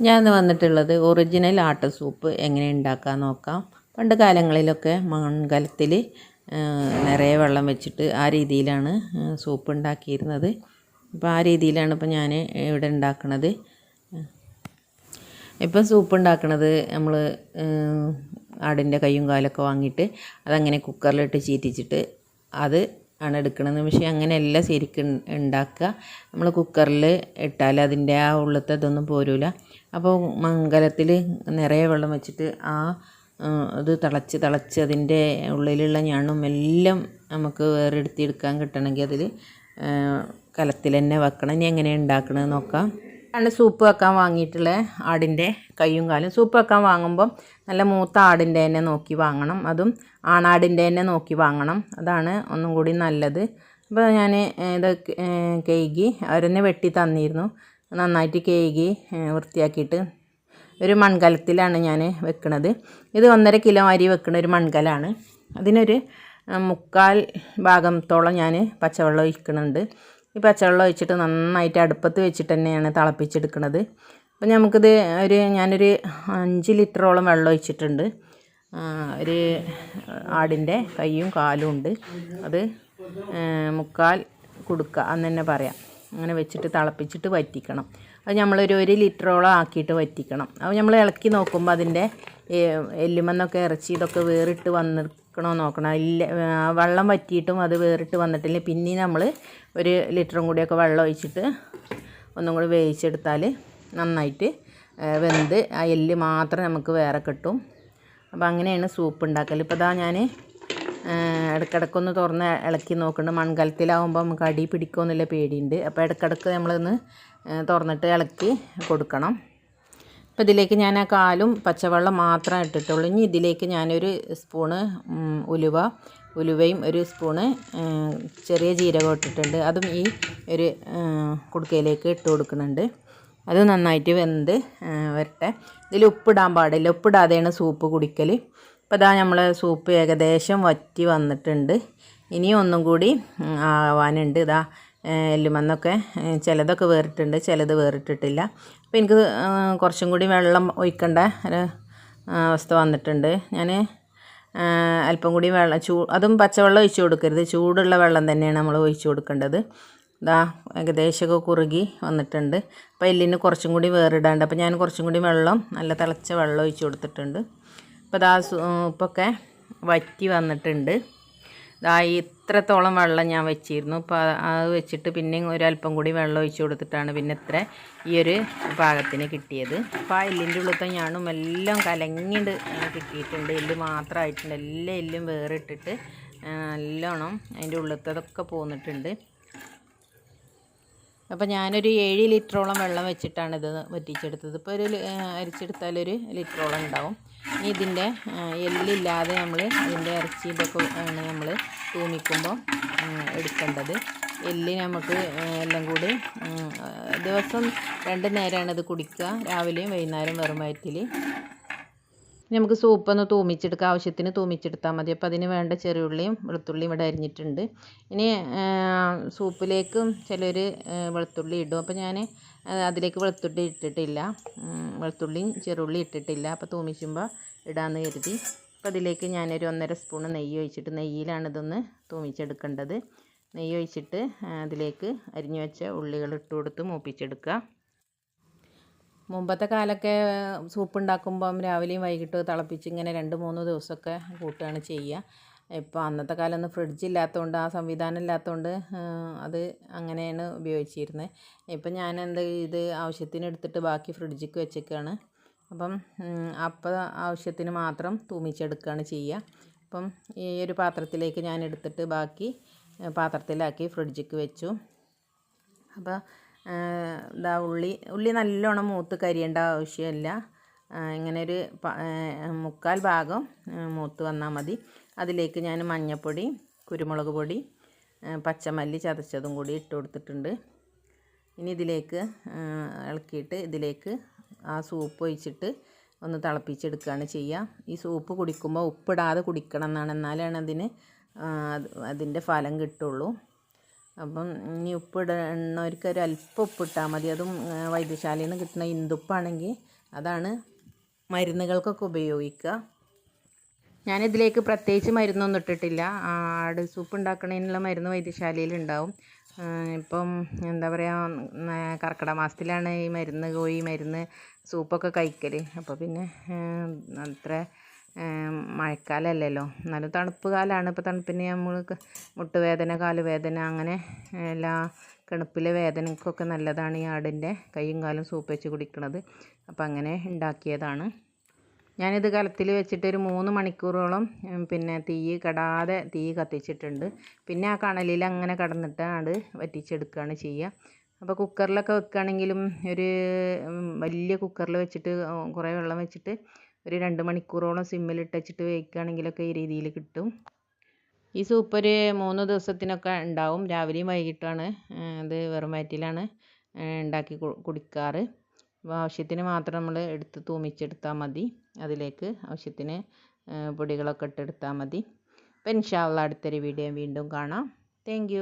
ഞാൻ വന്നിട്ടുള്ളത് ഒറിജിനൽ ആട്ട സൂപ്പ് എങ്ങനെ ഉണ്ടാക്കാൻ നോക്കാം. പണ്ട് കാലങ്ങളിലൊക്കെ മൺകലത്തിൽ നിറയെ വെള്ളം വെച്ചിട്ട് ആ രീതിയിലാണ് സൂപ്പ് ഉണ്ടാക്കിയിരുന്നത്. അപ്പോൾ ആ രീതിയിലാണ് ഇപ്പോൾ ഞാൻ ഇവിടെ ഉണ്ടാക്കുന്നത് ഇപ്പം സൂപ്പ് ഉണ്ടാക്കുന്നത് നമ്മൾ ആടിന്റെ കയ്യും കാലൊക്കെ വാങ്ങിയിട്ട് അതങ്ങനെ കുക്കറിലിട്ട് ചീറ്റിച്ചിട്ട് അത് ആണ് എടുക്കുന്നത് പക്ഷേ അങ്ങനെയല്ല ശരിക്കും ഉണ്ടാക്കുക. നമ്മൾ കുക്കറിൽ ഇട്ടാൽ അതിന്റെ ആ ഉള്ളത്തെ ഇതൊന്നും പോരൂല. അപ്പോൾ മംഗലത്തിൽ നിറയെ വെള്ളം വെച്ചിട്ട് ആ അത് തിളച്ച് തിളച്ച് അതിന്റെ ഉള്ളിലുള്ള ഞണും എല്ലാം നമുക്ക് വേറെ എടുത്തെടുക്കാൻ കിട്ടണമെങ്കിൽ അതിൽ കലത്തിൽ തന്നെ വെക്കണം. ഇനി എങ്ങനെയാണ് ഉണ്ടാക്കണമെന്ന് നോക്കാം. ആണ് സൂപ്പ് വെക്കാൻ വാങ്ങിയിട്ടുള്ള ആടിന്റെ കയ്യും കാലും. സൂപ്പ് വെക്കാൻ വാങ്ങുമ്പം നല്ല മൂത്ത ആടിന്റെ തന്നെ നോക്കി വാങ്ങണം. അതും ആണാടിന്റെ തന്നെ നോക്കി വാങ്ങണം. അതാണ് ഒന്നും കൂടി നല്ലത്. അപ്പോൾ ഞാൻ ഇത് കേകി അവരെന്നെ വെട്ടി തന്നിരുന്നു. നന്നായിട്ട് കേകി വൃത്തിയാക്കിയിട്ട് ഒരു മൺകലത്തിലാണ് ഞാൻ വെക്കുന്നത് ഇത് ഒന്നര കിലോ അരി വെക്കുന്ന ഒരു മൺകലാണ്. അതിനൊരു മുക്കാൽ ഭാഗത്തോളം ഞാൻ പച്ചവെള്ളം ഒഴിക്കുന്നുണ്ട് ഈ പച്ചവെള്ളം ഒഴിച്ചിട്ട് നന്നായിട്ട് അടുപ്പത്ത് വെച്ചിട്ട് തന്നെയാണ് തിളപ്പിച്ചെടുക്കുന്നത് അപ്പോൾ നമുക്കിത് ഒരു ഞാനൊരു അഞ്ച് ലിറ്ററോളം വെള്ളം ഒഴിച്ചിട്ടുണ്ട്. ഒരു ആടിന്റെ കൈയും കാലും ഉണ്ട്. അത് മുക്കാൽ കൊടുക്കുക എന്ന് തന്നെ പറയാം. അങ്ങനെ വെച്ചിട്ട് തിളപ്പിച്ചിട്ട് വറ്റിക്കണം. അത് നമ്മളൊരു ഒരു ലിറ്ററോളം ആക്കിയിട്ട് വറ്റിക്കണം. അപ്പോൾ നമ്മൾ ഇളക്കി നോക്കുമ്പോൾ അതിന്റെ എല്ലുമെന്നൊക്കെ ഇറച്ചി ഇതൊക്കെ വേറിട്ട് വന്നിരിക്കണോ നോക്കണം. ഇല്ല വെള്ളം വറ്റിയിട്ടും അത് വേറിട്ട് വന്നിട്ടില്ല പിന്നെ നമ്മൾ ഒരു ലിറ്ററും കൂടിയൊക്കെ വെള്ളം ഒഴിച്ചിട്ട് ഒന്നും കൂടി വേവിച്ചെടുത്താൽ നന്നായിട്ട് വെന്ത് ആ എല്ല് മാത്രം നമുക്ക് വേറെ കിട്ടും. അപ്പോൾ അങ്ങനെയാണ് സൂപ്പ് ഉണ്ടാക്കൽ ഇപ്പോൾ ഇതാ ഞാൻ ഇടക്കിടക്കൊന്ന് തുറന്ന് ഇളക്കി നോക്കുന്നുണ്ട്. മൺകലത്തിലാവുമ്പോൾ നമുക്ക് അടി പിടിക്കുമെന്നുള്ള പേടിയുണ്ട്. അപ്പോൾ ഇടയ്ക്കിടയ്ക്ക് നമ്മളൊന്ന് തുറന്നിട്ട് ഇളക്കി കൊടുക്കണം. അപ്പോൾ ഇതിലേക്ക് ഞാൻ ആ കാലും പച്ചവെള്ളം മാത്രം ഇട്ടിട്ടുള്ളൂ. ഇനി ഇതിലേക്ക് ഞാനൊരു സ്പൂണ് ഉലുവ ഉലുവയും ഒരു സ്പൂണ് ചെറിയ ജീരകം ഇട്ടിട്ടുണ്ട്. അതും ഈ ഒരു കുടുക്കയിലേക്ക് ഇട്ട് കൊടുക്കുന്നുണ്ട്. അത് നന്നായിട്ട് വെന്ത് വരട്ടെ. ഇതിൽ ഉപ്പിടാൻ പാടില്ല. ഉപ്പിടാതെയാണ് സൂപ്പ് കുടിക്കൽ അപ്പോൾ ഇതാ നമ്മൾ സൂപ്പ് ഏകദേശം വറ്റി വന്നിട്ടുണ്ട്. ഇനിയും ഒന്നും കൂടി ആവാനുണ്ട്. ഇതാ എല്ലുമന്നൊക്കെ ചിലതൊക്കെ വേറിട്ടുണ്ട് ചിലത് വേറിട്ടിട്ടില്ല. അപ്പോൾ എനിക്ക് കുറച്ചും കൂടി വെള്ളം ഒഴിക്കേണ്ട ഒരു അവസ്ഥ വന്നിട്ടുണ്ട്. ഞാൻ അല്പം കൂടി വെള്ളം ചൂ അതും പച്ചവെള്ളം ഒഴിച്ചു കൊടുക്കരുത്. ചൂടുള്ള വെള്ളം തന്നെയാണ് നമ്മൾ ഒഴിച്ചു കൊടുക്കേണ്ടത്. ഇതാ ഏകദേശമൊക്കെ കുറുകി വന്നിട്ടുണ്ട്. അപ്പോൾ എല്ലിന് കുറച്ചും കൂടി വേറിടാണ്ട് അപ്പോൾ ഞാൻ കുറച്ചും കൂടി വെള്ളം നല്ല തിളച്ച വെള്ളം ഒഴിച്ചു കൊടുത്തിട്ടുണ്ട്. അപ്പോൾ ഇതാ ഉപ്പൊക്കെ വറ്റി വന്നിട്ടുണ്ട്. ഇതാ ഇത്രത്തോളം വെള്ളം ഞാൻ വെച്ചിരുന്നു. അപ്പോൾ അത് വെച്ചിട്ട് പിന്നെയും ഒരല്പം കൂടി വെള്ളം ഒഴിച്ചു കൊടുത്തിട്ടാണ് പിന്നെ ഇത്ര ഈ ഒരു പാകത്തിന് കിട്ടിയത്. അപ്പോൾ ആ എല്ലിന്റെ ഉള്ളത്തെ ഞാനും എല്ലാം കലങ്ങിണ്ട് കിട്ടിയിട്ടുണ്ട്. എല്ല് മാത്രമായിട്ടുണ്ട്. എല്ലാ എല്ലും വേറിട്ടിട്ട് നല്ലോണം അതിന്റെ ഉള്ളത്തതൊക്കെ പോന്നിട്ടുണ്ട്. അപ്പോൾ ഞാനൊരു ഏഴ് ലിറ്ററോളം വെള്ളം വെച്ചിട്ടാണ് ഇത് വറ്റിച്ചെടുത്തത്. ഇപ്പോൾ ഒരു അരിച്ചെടുത്താലൊരു ലിറ്ററോളം ഉണ്ടാവും. ഇതിന്റെ എല്ലില്ലാതെ നമ്മൾ ഇതിന്റെ ഇറച്ചി ഇതൊക്കെ ആണ് നമ്മൾ തൂമിക്കുമ്പോൾ എടുക്കേണ്ടത്. എല്ല് നമുക്ക് എല്ലാം കൂടി ദിവസം രണ്ട് നേരമാണ് ഇത് കുടിക്കുക. രാവിലെയും വൈകുന്നേരം വെറും വയറ്റിൽ നമുക്ക് സൂപ്പ് ഒന്ന് തൂമിച്ചെടുക്കുക ആവശ്യത്തിന് തൂമിച്ചെടുത്താൽ മതി. അപ്പോൾ അതിന് വേണ്ട ചെറിയുള്ളിയും വെളുത്തുള്ളിയും ഇവിടെ അരിഞ്ഞിട്ടുണ്ട്. ഇനി സൂപ്പിലേക്കും ചിലർ വെളുത്തുള്ളി ഇടും. അപ്പോൾ ഞാൻ അതിലേക്ക് വെളുത്തുള്ളി ഇട്ടിട്ടില്ല. വെളുത്തുള്ളിയും ചെറുള്ളി ഇട്ടിട്ടില്ല. അപ്പോൾ തൂമിച്ചുമ്പോൾ ഇടാമെന്ന് കരുതി. അപ്പോൾ അതിലേക്ക് ഞാനൊരു ഒന്നര സ്പൂൺ നെയ്യ് ഒഴിച്ചിട്ട് നെയ്യിലാണ് ഇതൊന്ന് തൂമിച്ചെടുക്കേണ്ടത്. നെയ്യ് ഒഴിച്ചിട്ട് അതിലേക്ക് അരിഞ്ഞു വെച്ച ഉള്ളികൾ ഇട്ട് കൊടുത്ത് മൂപ്പിച്ചെടുക്കുക മുമ്പത്തെ കാലമൊക്കെ സൂപ്പ് ഉണ്ടാക്കുമ്പം രാവിലെയും വൈകിട്ട് തിളപ്പിച്ച് ഇങ്ങനെ രണ്ട് മൂന്ന് ദിവസമൊക്കെ കൂട്ടുകയാണ് ചെയ്യുക. ഇപ്പോൾ അന്നത്തെ കാലം ഒന്നും ഫ്രിഡ്ജ് ഇല്ലാത്തതുകൊണ്ട് ആ സംവിധാനം ഇല്ലാത്തതുകൊണ്ട് അത് അങ്ങനെയാണ് ഉപയോഗിച്ചിരുന്നത്. ഇപ്പം ഞാൻ എന്ത് ഇത് ആവശ്യത്തിന് എടുത്തിട്ട് ബാക്കി ഫ്രിഡ്ജിക്ക് വെച്ചേക്കാണ്. അപ്പം അപ്പം ആവശ്യത്തിന് മാത്രം തൂമിച്ചെടുക്കുകയാണ് ചെയ്യുക. അപ്പം ഈ ഒരു പാത്രത്തിലേക്ക് ഞാൻ എടുത്തിട്ട് ബാക്കി പാത്രത്തിലാക്കി ഫ്രിഡ്ജിക്ക് വെച്ചു. അപ്പോൾ ഇതാ ഉള്ളി. ഉള്ളി നല്ലോണം മൂത്ത് കരിയേണ്ട ആവശ്യമില്ല. ഇങ്ങനൊരു മുക്കാൽ ഭാഗം മൂത്ത് വന്നാൽ മതി. അതിലേക്ക് ഞാൻ മഞ്ഞൾപ്പൊടി കുരുമുളക് പൊടി പച്ചമല്ലി ചതച്ചതും കൂടി ഇട്ട് കൊടുത്തിട്ടുണ്ട്. ഇനി ഇതിലേക്ക് ഇളക്കിയിട്ട് ഇതിലേക്ക് ആ സൂപ്പ് ഒഴിച്ചിട്ട് ഒന്ന് തിളപ്പിച്ചെടുക്കുകയാണ് ചെയ്യുക. ഈ സൂപ്പ് കുടിക്കുമ്പോൾ ഉപ്പിടാതെ കുടിക്കണം എന്നാണ്. എന്നാലാണ് അതിന് അതിന്റെ ഫലം കിട്ടുള്ളൂ. അപ്പം ഇനി ഉപ്പ് ഇടുന്നവർക്ക് ഒരു അല്പം ഉപ്പിട്ടാൽ മതി. അതും വൈദ്യശാലയിൽ നിന്ന് കിട്ടുന്ന ഇന്ദുപ്പാണെങ്കിൽ അതാണ് മരുന്നുകൾക്കൊക്കെ ഉപയോഗിക്കുക. ഞാനിതിലേക്ക് പ്രത്യേകിച്ച് മരുന്നൊന്നും ഇട്ടിട്ടില്ല. ആട് സൂപ്പ് ഉണ്ടാക്കുന്നതിനുള്ള മരുന്ന് ആ, ഇപ്പം എന്താ പറയുക കർക്കിടക മാസത്തിലാണ് ഈ മരുന്ന് കോഴി മരുന്ന് സൂപ്പൊക്കെ കഴിക്കൽ അപ്പോൾ പിന്നെ അത്ര മഴക്കാലമല്ലല്ലോ എന്നാലും തണുപ്പ് കാലമാണ് ഇപ്പോൾ തണുപ്പിന് നമ്മൾ മുട്ടുവേദന കാലുവേദന അങ്ങനെ എല്ലാ കിണപ്പിലെ വേദനക്കൊക്കെ നല്ലതാണ് ഈ ആടിന്റെ കൈയും കാലും സൂപ്പ് വെച്ച് കുടിക്കുന്നത് അപ്പോൾ അങ്ങനെ ഉണ്ടാക്കിയതാണ് ഞാനിത് കലത്തിൽ വെച്ചിട്ട് ഒരു മൂന്ന് മണിക്കൂറോളം പിന്നെ തീ കടാതെ തീ കത്തിച്ചിട്ടുണ്ട്. പിന്നെ ആ കണലിൽ അങ്ങനെ കടന്നിട്ട് ആട് വറ്റിച്ചെടുക്കുകയാണ് ചെയ്യുക അപ്പോൾ കുക്കറിലൊക്കെ വെക്കുകയാണെങ്കിലും ഒരു വലിയ കുക്കറിൽ വെച്ചിട്ട് കുറേ വെള്ളം വെച്ചിട്ട് ഒരു രണ്ട് മണിക്കൂറോളം സിമ്മിലിട്ട് വെച്ചിട്ട് വേവിക്കുകയാണെങ്കിലൊക്കെ ഈ രീതിയിൽ കിട്ടും. ഈ സൂപ്പ് ഒരു മൂന്ന് ദിവസത്തിനൊക്കെ ഉണ്ടാവും. രാവിലെയും വൈകിട്ടുമാണ് ഇത് വെറും വയറ്റിലാണ് ഉണ്ടാക്കി കുടിക്കാറ്. അപ്പോൾ ആവശ്യത്തിന് മാത്രം നമ്മൾ എടുത്ത് തൂമിച്ചെടുത്താൽ മതി. അതിലേക്ക് ആവശ്യത്തിന് പൊടികളൊക്കെ ഇട്ടെടുത്താൽ മതി. അപ്പോൾ ഇൻഷാല്ല അടുത്തൊരു വീഡിയോ വീണ്ടും കാണാം. താങ്ക്